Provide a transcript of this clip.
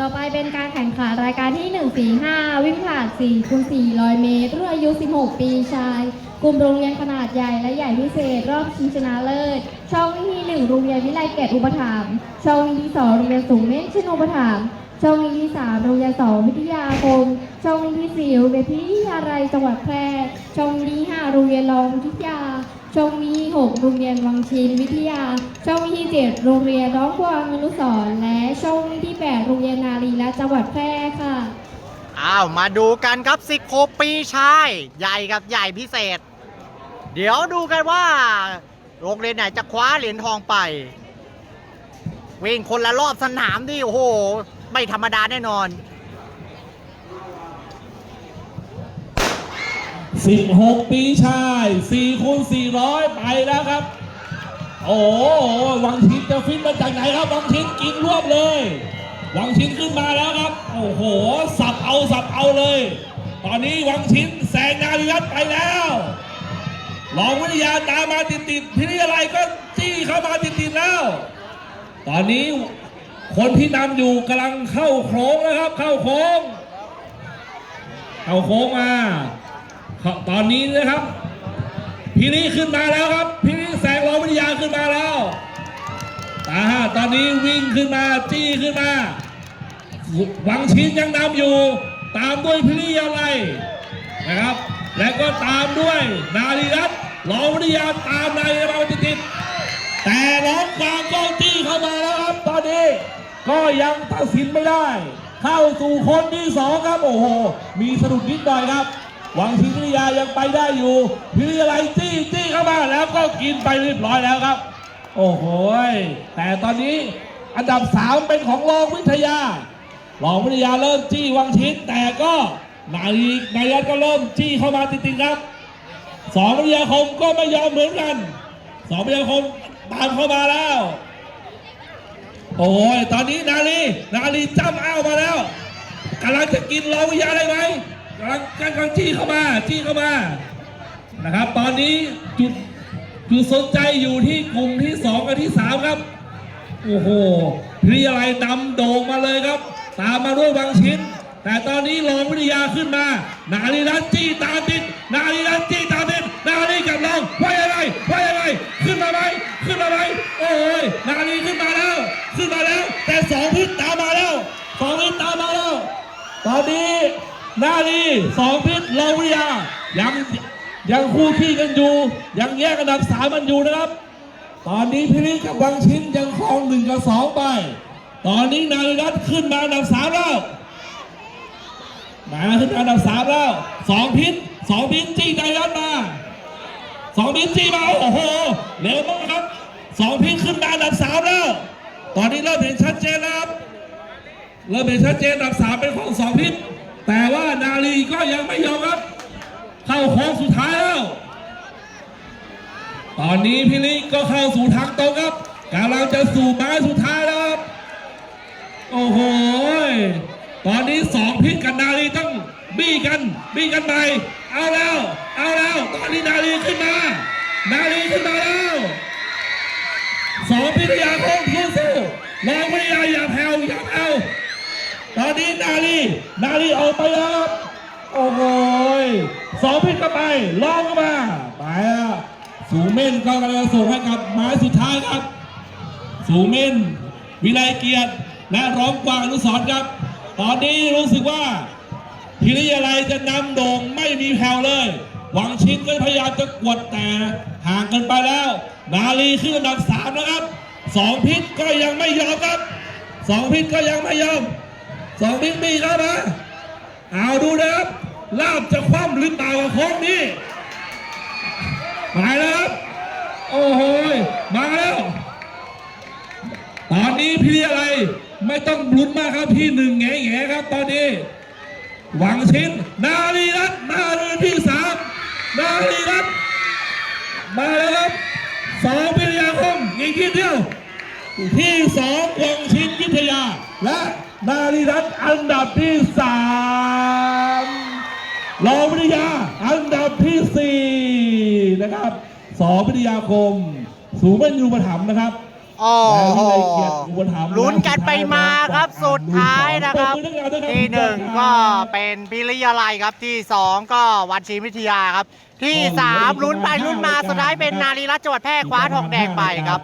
ต่อไปเป็นการแข่งขันรายการที่ 145 วิ่งผลาด4คูณ400 เมตรรุ่นอายุ 16 ปีชาย กลุ่มโรงเรียนขนาดใหญ่และใหญ่พิเศษ รอบชิงชนะเลิศ ช่องวิ่งที่ 1 โรงเรียนวิไลเกตอุปถัมภ์ช่องวิ่งที่ 2 โรงเรียนสูงเม่นชนอุปถัมภ์ ช่องวิ่งที่3โรงเรียนสองพิทยาคม ช่องวิ่งที่โรงเรียนพิทยาลัยจังหวัดแพร่ ช่องวิ่งที่5โรงเรียนรองพิทยา ช่องที่6โรงเรียนวังชินวิทยา ช่องวิ่งที่7โรงเรียนร้องกวางอนุสรณ์และช่องวิ่งที่8โรงเรียนนารีและจังหวัดแพร่ค่ะอ้าวมาดูกันครับสิโคปีชายใหญ่กับใหญ่พิเศษ เดี๋ยวดูกันว่า โรงเรียนไหนจะคว้าเหรียญทองไป วิ่งคนละรอบสนามดิโอ้โห ไม่ธรรมดาแน่นอน16 ปีชาย4คูณ400 ไปแล้วครับ โอ้โหวังชินจะฟิตมาจากไหนครับ วังชินกินรวบเลย วังชินขึ้นมาแล้วครับ โอ้โห สับเอาสับเอาเลย ตอนนี้วังชินแซงนาริยัตไปแล้วรองวิทยาตามมาติดติดๆพิริยาลัยก็จี้เข้ามาติดติดๆแล้ว ตอนนี้ คนที่นำอยู่กำลังเข้าโค้งแล้วครับ เข้าโค้ง เข้าโค้งมาตอนนี้นะครับพิริขึ้นมาแล้วครับพิริแสงรอวิทยาขึ้นมาแล้วตาตอนนี้วิ่งขึ้นมาจี้ขึ้นมาวังชินยังนำอยู่ ตามด้วยพิริยาไลยนะครับ และก็ตามด้วยนารีรัตรอวิทยาตามนารีรัตน์มาติดแต่น้องกลางก็จี้เข้ามาแล้วครับ ตอนนี้ ก็ยังตัดสินไม่ได้ เข้าสู่คนที่สองครับ โอ้โห มีสะดุดนิดหน่อยครับวังชินวิทยายังไปได้อยู่พิริยาไลยจี้จี้เข้ามาแล้วก็กินไปเรียบร้อยแล้วครับ โอ้โหยแต่ตอนนี้อันดับสามเป็นของรองวิทยา รองวิทยาเริ่มจี้วังชินแต่ก็นายนายรัตน์ก็เริ่มจี้เข้ามาติดๆครับสองวิทยาคมก็ไม่ยอมเหมือนกันสองวิทยาคมตามเข้ามาแล้ว โอ้ยตอนนี้นาลีนาลีจ้ำอ้าวมาแล้วกำลังจะกินรอวิยาได้ไหมกำลังกำลังจี้เข้ามาจี้เข้ามานะครับ ตอนนี้จุดจุดสนใจอยู่ที่กลุ่มที่สองกับที่สามครับโอ้โหพิริยาลัยนำโด่งมาเลยครับ ตามมาด้วยวังชิ้น แต่ตอนนี้รองวิทยาขึ้นมา นาลีรัตน์จี้ตามติดนาลีรัตน์จี้ตามติด นาลีกับรองว่ายังไงว่ายังไง ขึ้นมาไหมขึ้นมาไหมโอ้ย นาลีขึ้นมาแล้ว ขึ้นมาแล้ว แต่สองพิษตามมาแล้วสองพิษตามมาแล้ว ตอนนี้ นาลีสองพิษรองวิยายังยังคู่ขี้กันอยู่ ยังแยกอันดับสามมันอยู่นะครับ ตอนนี้พิริกับวังชิ้นยังครองหนึ่งกับสองไป ตอนนี้นาริรัตน์ขึ้นมาอันดับสามแล้วมาขึ้นอันดับสามแล้วสองพิษสองพิษจี้นาริรัตน์มาสองพิษจี้มาโอ้โหเร็วมากครับสองพิษขึ้นมาอันดับสามแล้ว ตอนนี้เริ่มเห็นชัดเจนแล้วครับเริ่มเห็นชัดเจนอันดับสามเป็นของสองพิษ แต่ว่านาลีก็ยังไม่ยอมครับ เข้าโค้งสุดท้ายแล้ว ตอนนี้พิลิก็เข้าสู่ทางตรงครับกำลังจะสู่ไม้สุดท้ายแล้วครับ โอ้โห ตอนนี้สองพิษกับนาลีต้องบี้กัน บี้กันไป เอาแล้ว เอาแล้ว ตอนนี้นาลีขึ้นมา นาลีขึ้นมาแล้วสองพิทยาคงสู้สู้รองวิทยาอย่าแผ่วอย่าแผ่ว ตอนนี้นาลีนาลีออกไปแล้วครับโอ้โหสองพิษก็ไปลองก็มาไปอะสูเม่นก็กำลังจะส่งให้กับไม้สุดท้ายครับ สูเม่นวิไลเกียรติและร้องกวางอนุสรณ์ครับ ตอนนี้รู้สึกว่าพิริยาลัยจะนำโด่งไม่มีแผ่วเลย หวังชินก็พยายามจะกวดแต่ห่างกันไปแล้ว นาลีขึ้นอันดับสามนะครับสองพิษก็ยังไม่ยอมครับสองพิษก็ยังไม่ยอม สองพิษมีเข้ามาเอาดูนะครับลาบจะคว่ำหรือเปล่ากับโค้งนี้มาแล้วครับโอ้โหมาแล้ว ตอนนี้พี่อะไรไม่ต้องลุ้นมากครับพี่หนึ่งแง่แง่ครับ ตอนนี้ หวังชินนาลีรัตนาลยที่สามนาลีรัตนมาแล้วครับสองพิทยาคมอีกทีเดียวที่สองหวังชินวิทยาและ นาลีรัตน์อันดับที่สามรองวิทยาอันดับที่สี่นะครับสองวิทยาคม สูงเป็นยูปถัมภ์นะครับโอ้โหและที่ได้เกียรติอุปถัมภ์ลุ้นกันไปมาครับสุดท้ายนะครับปมือให้เราด้วยครับที่หนึ่งก็เป็นพิริยาลัยครับที่สองก็วันชีวิทยาครับ ที่สามลุ้นไปลุ้นมาสุดท้ายเป็นนารีรัตน์จังหวัดแพร่คว้าทองแดงไปครับ